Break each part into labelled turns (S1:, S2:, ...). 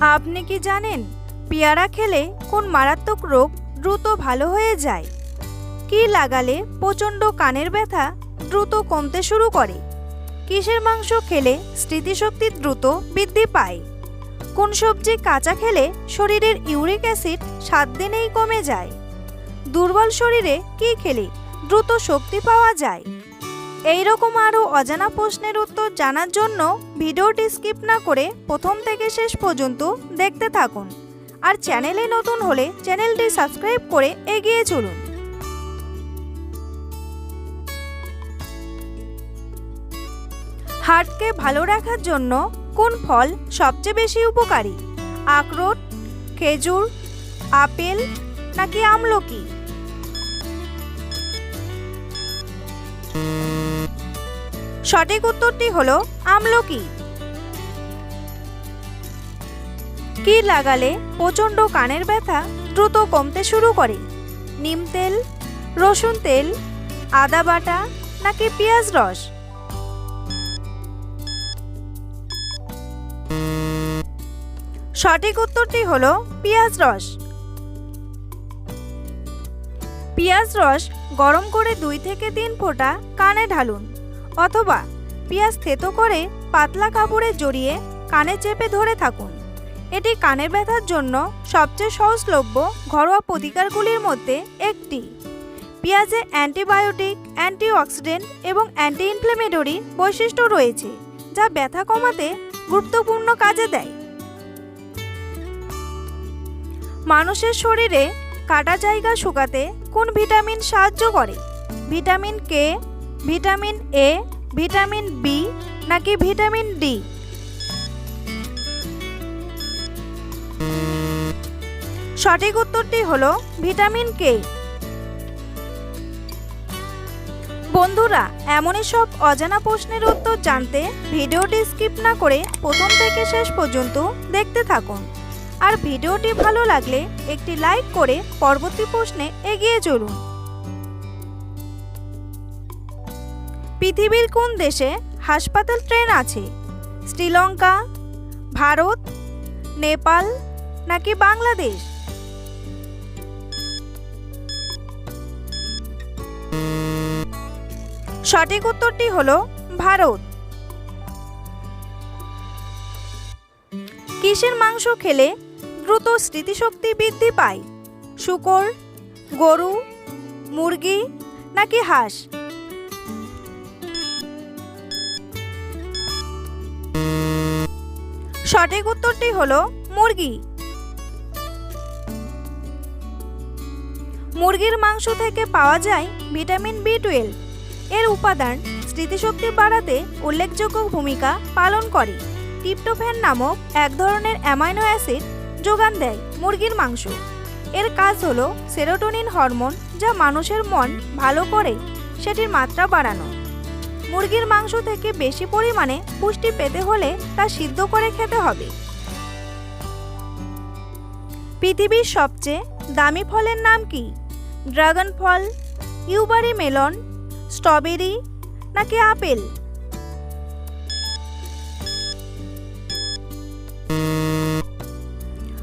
S1: আপনি কি জানেন পেয়ারা খেলে কোন মারাত্মক রোগ দ্রুত ভালো হয়ে যায়? কি লাগালে প্রচণ্ড কানের ব্যথা দ্রুত কমতে শুরু করে? কিসের মাংস খেলে স্মৃতিশক্তি দ্রুত বৃদ্ধি পায়? কোন সবজি কাঁচা খেলে শরীরের ইউরিক অ্যাসিড সাত দিনেই কমে যায়? দুর্বল শরীরে কি খেলে দ্রুত শক্তি পাওয়া যায়? এই রকম আরও অজানা প্রশ্নের উত্তর জানার জন্য ভিডিওটি স্কিপ না করে প্রথম থেকে শেষ পর্যন্ত দেখতে থাকুন। আর চ্যানেলে নতুন হলে চ্যানেলটি সাবস্ক্রাইব করে এগিয়ে চলুন। হার্টকে ভালো রাখার জন্য কোন ফল সবচেয়ে বেশি উপকারী? আখরোট, খেজুর, আপেল নাকি আমলকি? সঠিক উত্তরটি হলো আমলকি। কি লাগালে প্রচণ্ড কানের ব্যথা দ্রুত কমতে শুরু করে? নিম তেল, রসুন তেল, আদা বাটা নাকি পেঁয়াজ রস? সঠিক উত্তরটি হল পেঁয়াজ রস। পেঁয়াজ রস গরম করে দুই থেকে তিন ফোঁটা কানে ঢালুন। অথবা পেঁয়াজ থেতো করে পাতলা কাপড়ে জড়িয়ে কানে চেপে ধরে থাকুন। এটি কানের ব্যথার জন্য সবচেয়ে সহজলভ্য ঘরোয়া প্রতিকারগুলির মধ্যে একটি। পেঁয়াজে অ্যান্টিবায়োটিক, অ্যান্টিঅক্সিডেন্ট এবং অ্যান্টি ইনফ্লেমেটরি বৈশিষ্ট্য রয়েছে, যা ব্যথা কমাতে গুরুত্বপূর্ণ কাজে দেয়। মানুষের শরীরে কাটা জায়গা শুকাতে কোন ভিটামিন সাহায্য করে? Vitamin K vitamin A vitamin B নাকি ভিটামিন ডি সঠিক উত্তরটি হলো ভিটামিন কে বন্ধুরা, এমনই সব অজানা প্রশ্নের উত্তর জানতে ভিডিওটি স্কিপ না করে প্রথম থেকে শেষ পর্যন্ত দেখতে থাকুন। আর ভিডিওটি ভালো লাগলে একটি লাইক করে পরবর্তী প্রশ্নে এগিয়ে চলুন। পৃথিবীর কোন দেশে হাসপাতাল ট্রেন আছে? শ্রীলঙ্কা, ভারত, নেপাল নাকি বাংলাদেশ? সঠিক উত্তরটি হলো ভারত। কিসের মাংস খেলে দ্রুত স্মৃতিশক্তি বৃদ্ধি পায়? শুকর, গরু, মুরগি নাকি হাঁস? সঠিক উত্তরটি হলো মুরগি। মুরগির মাংস থেকে পাওয়া যায় ভিটামিন বি টুয়েলভ এর উপাদান স্মৃতিশক্তি বাড়াতে উল্লেখযোগ্য ভূমিকা পালন করে। টিপটোফ্যান নামক এক ধরনের অ্যামাইনো অ্যাসিড যোগান দেয় মুরগির মাংস। এর কাজ হলো সেরোটোনিন হরমোন যা মানুষের মন ভালো করে, সেটির মাত্রা বাড়ানো। মুরগির মাংস থেকে বেশি পরিমাণে পুষ্টি পেতে হলে তা সিদ্ধ করে খেতে হবে। পৃথিবীর সবচেয়ে দামি ফলের নাম কি? ড্রাগন ফল, ইউবারি মেলন, স্ট্রবেরি নাকি আপেল?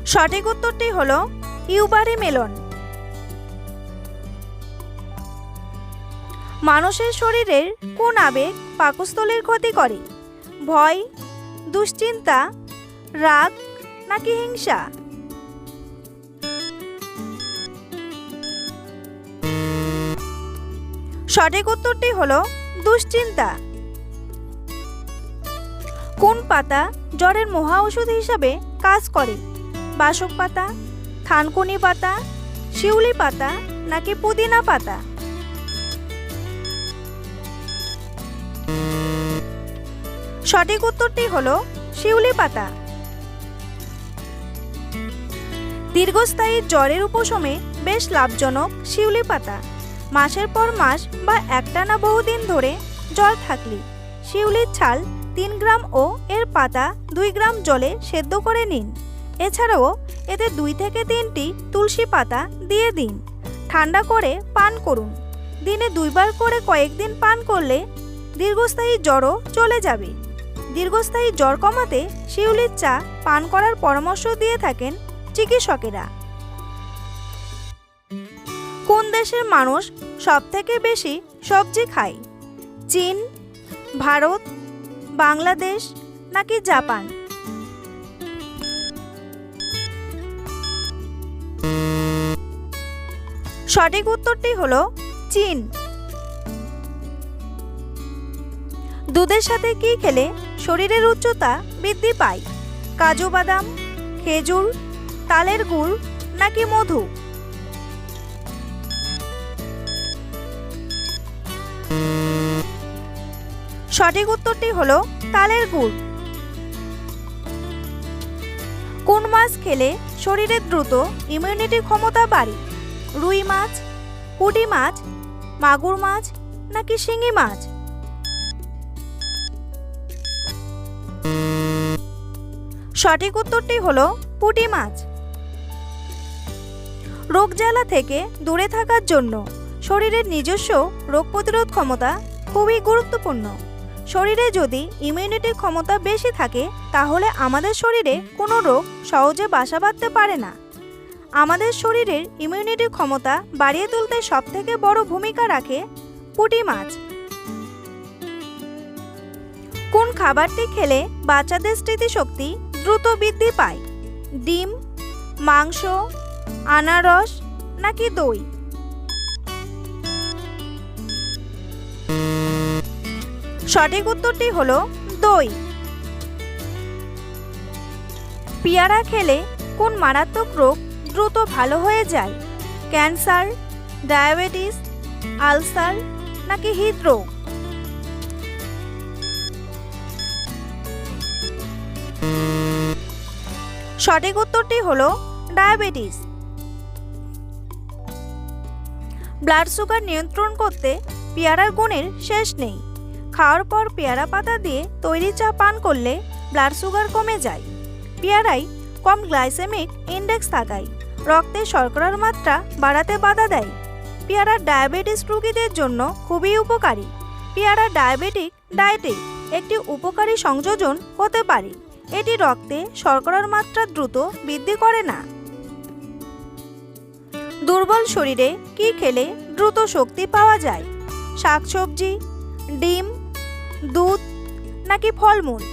S1: সঠিক উত্তরটি হলো ইউবারি মেলন। মানুষের শরীরের কোন আবেগ পাকস্থলীর ক্ষতি করে? ভয়, দুশ্চিন্তা, রাগ নাকি হিংসা? সঠিক উত্তরটি হল দুশ্চিন্তা। কোন পাতা জ্বরের মহা ওষুধ হিসাবে কাজ করে? বাসক পাতা, থানকুনি পাতা, শিউলি পাতা নাকি পুদিনা পাতা? সঠিক উত্তরটি হলো শিউলি পাতা। দীর্ঘস্থায়ী জ্বরের উপশমে বেশ লাভজনক শিউলি পাতা। মাসের পর মাস বা একটানা বহুদিন ধরে জ্বর থাকলে শিউলির ছাল তিন গ্রাম ও এর পাতা দুই গ্রাম জলে সেদ্ধ করে নিন। এছাড়াও এতে দুই থেকে তিনটি তুলসী পাতা দিয়ে দিন। ঠান্ডা করে পান করুন। দিনে দুইবার করে কয়েকদিন পান করলে দীর্ঘস্থায়ী জ্বরও চলে যাবে। দীর্ঘস্থায়ী জ্বর কমাতে শিউলির চা পান করার পরামর্শ দিয়ে থাকেন চিকিৎসকেরা। কোন দেশের মানুষ সবথেকে বেশি সবজি খায়? চীন, ভারত, বাংলাদেশ নাকি জাপান? সঠিক উত্তরটি হলো চীন। দুধের সাথে কি খেলে শরীরের উচ্চতা বৃদ্ধি পায়। কাজু বাদাম, খেজুর, তালের গুড় নাকি মধু? সঠিক উত্তরটি হলো তালের গুড়। কোন মাছ খেলে শরীরে দ্রুত ইমিউনিটি ক্ষমতা বাড়ে? রুই মাছ, পুঁটি মাছ, মাগুর মাছ নাকি শিঙি মাছ? সঠিক উত্তরটি হলো পুঁটি মাছ। রোগ জ্বালা থেকে দূরে থাকার জন্য শরীরের নিজস্ব রোগ প্রতিরোধ ক্ষমতা খুবই গুরুত্বপূর্ণ। শরীরে যদি ইমিউনিটির ক্ষমতা বেশি থাকে, তাহলে আমাদের শরীরে কোনো রোগ সহজে বাসা বাঁধতে পারে না। আমাদের শরীরের ইমিউনিটির ক্ষমতা বাড়িয়ে তুলতে সবথেকে বড় ভূমিকা রাখে পুঁটি মাছ। কোন খাবারটি খেলে বাচ্চাদের স্মৃতিশক্তি দ্রুত বৃদ্ধি পায়? ডিম, মাংস, আনারস নাকি দই? সঠিক উত্তরটি হলো দই। পেয়ারা খেলে কোন মারাত্মক রোগ দ্রুত ভালো হয়ে যায়? ক্যান্সার, ডায়াবেটিস, আলসার নাকি হৃদরোগ? সঠিক উত্তরটি হল ডায়াবেটিস। ব্লাড সুগার নিয়ন্ত্রণ করতে পেয়ারার গুণের শেষ নেই। খাওয়ার পর পেয়ারা পাতা দিয়ে তৈরি চা পান করলে ব্লাড সুগার কমে যায়। পেয়ারায় কম গ্লাইসেমিক ইন্ডেক্স থাকায় রক্তে শর্করার মাত্রা বাড়াতে বাধা দেয়। পেয়ারা ডায়াবেটিস রোগীদের জন্য খুবই উপকারী। পেয়ারা ডায়াবেটিক ডায়েটে একটি উপকারী সংযোজন হতে পারে। এটি রক্তে শর্করার মাত্রা দ্রুত বৃদ্ধি করে না। দুর্বল শরীরে কি খেলে দ্রুত শক্তি পাওয়া যায়? শাকসবজি, ডিম, দুধ নাকি ফলমূল?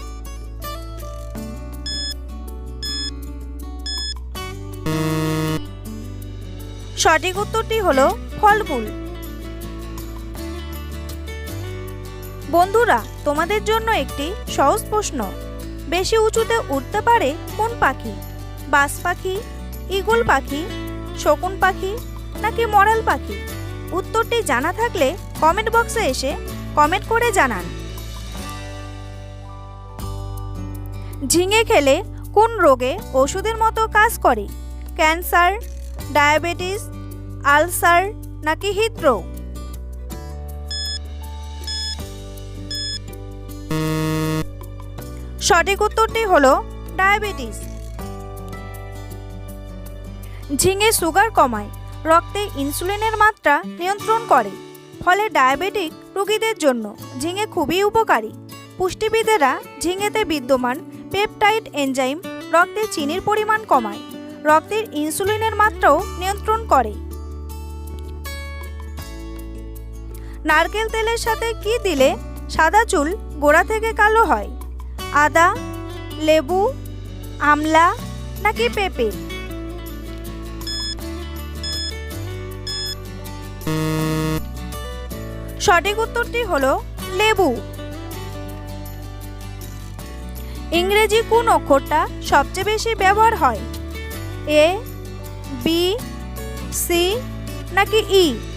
S1: সঠিক উত্তরটি হলো ফলমূল। বন্ধুরা, তোমাদের জন্য একটি সহজ প্রশ্ন। বেশি উঁচুতে উঠতে পারে কোন পাখি? বাস পাখি ইগল পাখি, শকুন পাখি নাকি মরাল পাখি? উত্তরটি জানা থাকলে কমেন্ট বক্সে এসে কমেন্ট করে জানান। ঝিঙে খেলে কোন রোগে ওষুধের মতো কাজ করে? ক্যান্সার, ডায়াবেটিস, আলসার নাকি হৃদরোগ? সঠিক উত্তরটি হলো ডায়াবেটিস। ঝিঙে সুগার কমায়, রক্তে ইনসুলিনের মাত্রা নিয়ন্ত্রণ করে, ফলে ডায়াবেটিক রোগীদের জন্য ঝিঙে খুবই উপকারী। পুষ্টিবিদেরা ঝিঙেতে বিদ্যমান পেপটাইড এনজাইম রক্তে চিনির পরিমাণ কমায়, রক্তের ইনসুলিনের মাত্রাও নিয়ন্ত্রণ করে। নারকেল তেলের সাথে কি দিলে সাদা চুল গোড়া থেকে কালো হয়? আদা, লেবু, আমলা নাকি পেঁপে? সঠিক উত্তরটি হলো লেবু। ইংরেজি কোন অক্ষরটা সবচেয়ে বেশি ব্যবহার হয়? এ, বি, সি নাকি ই?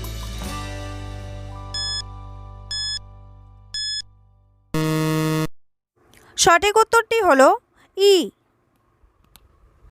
S1: সঠিক উত্তরটি হলো ই।